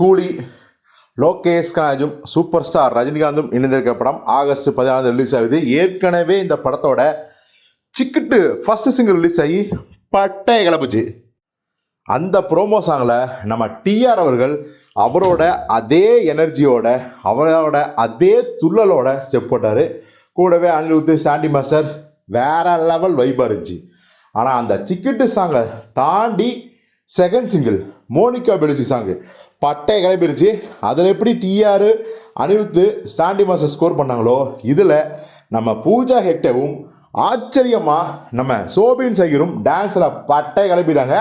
கூலி லோகேஷ் கனராஜும் super star ரஜினிகாந்தும் இணைந்திருக்க படம் ஆகஸ்ட் பதினாறு ரிலீஸ் ஆகுது. ஏற்கனவே இந்த படத்தோட சிக்கிட்டு ஃபர்ஸ்ட் சிங்கிள் ரிலீஸ் ஆகி பட்டை கிளப்புச்சு. அந்த ப்ரோமோ சாங்கில் நம்ம டிஆர் அவர்கள் அவரோட அதே எனர்ஜியோட அவரோட அதே துள்ளலோட ஸ்டெப் போட்டார். கூடவே அனிருத்து சாண்டி மாஸ்டர் வேற லெவல் வைப்பாக இருந்துச்சு. ஆனால் அந்த சிக்கிட்டு சாங்கை தாண்டி second single Monica Bellucci song பட்டை கிளம்பிருச்சு. அதில் எப்படி TR Anirudh Sandy master score பண்ணாங்களோ இதில் நம்ம பூஜா ஹெக்டேவும் ஆச்சரியமாக நம்ம சோபின் சைகரும் டான்ஸில் பட்டை கிளப்பிட்டாங்க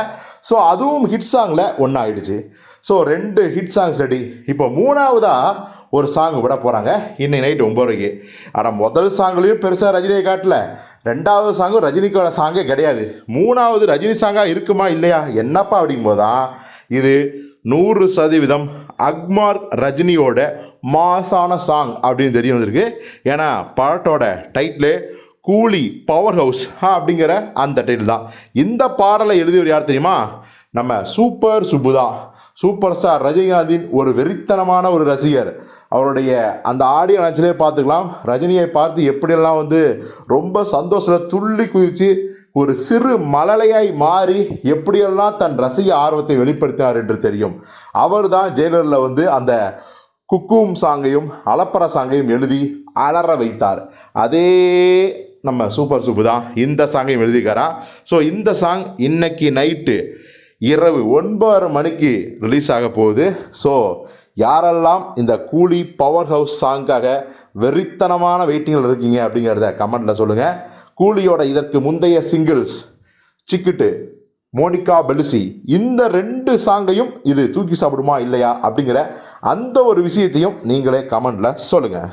ஸோ அதுவும் ஹிட் சாங்கில் ஒன்றாயிடுச்சு ஸோ ரெண்டு ஹிட் சாங்ஸ் ரெடி இப்போ மூணாவதாக ஒரு சாங் விட போகிறாங்க இன்னைக்கு நைட் ஒம்பதுக்கு ஆனால் முதல் சாங்லேயும் பெருசாக ரஜினியை காட்டல. ரெண்டாவது சாங்கும் ரஜினிக்கோட சாங்கே கிடையாது. மூணாவது ரஜினி சாங்காக இருக்குமா இல்லையா? என்னப்பா அப்படிங்கும்போது தான் இது நூறு சதவீதம் அக்மார் ரஜினியோட மாசான சாங் அப்படின்னு தெரிய வந்திருக்கு. ஏன்னா படத்தோட டைட்டில் கூலி பவர் ஹவுஸ் அப்படிங்கிற அந்த டைட்டில் தான். இந்த பாடலை எழுதியவர் யார் தெரியுமா? நம்ம சூப்பர் சுப்புதா. சூப்பர் ஸ்டார் ரஜினிகாந்தின் ஒரு வெறித்தனமான ஒரு ரசிகர். அவருடைய அந்த ஆடியோ லான்ச்சிலே பார்த்துக்கலாம். ரஜினியை பார்த்து எப்படியெல்லாம் வந்து ரொம்ப சந்தோஷத்தில் துள்ளி குதித்து ஒரு சிறு மழலையாய் மாறி எப்படியெல்லாம் தன் ரசிக ஆர்வத்தை வெளிப்படுத்தினார் என்று தெரியும். அவர் தான் ஜெயிலரில் வந்து அந்த குக்கும் சாங்கையும் அலப்பற சாங்கையும் எழுதி அலற வைத்தார். அதே நம்ம சூப்பர் சூப்பு தான். இந்த சாங்கையும் எழுதிக்காரான் ஸோ இந்த சாங் இன்னைக்கு நைட்டு இரவு ஒன்பது மணிக்கு ரிலீஸ் ஆக போகுது. ஸோ யாரெல்லாம் இந்த கூலி பவர் ஹவுஸ் சாங்காக வெறித்தனமான வெயிட்டிங்கில் இருக்கீங்க அப்படிங்கிறத கமெண்ட்டில் சொல்லுங்கள் கூலியோட இதற்கு முந்தைய சிங்கிள்ஸ் சிக்கிட்டு மோனிகா பெலுசி இந்த ரெண்டு சாங்கையும் இது தூக்கி சாப்பிடுமா இல்லையா அப்படிங்கிற அந்த ஒரு விஷயத்தையும் நீங்களே கமெண்டில் சொல்லுங்கள்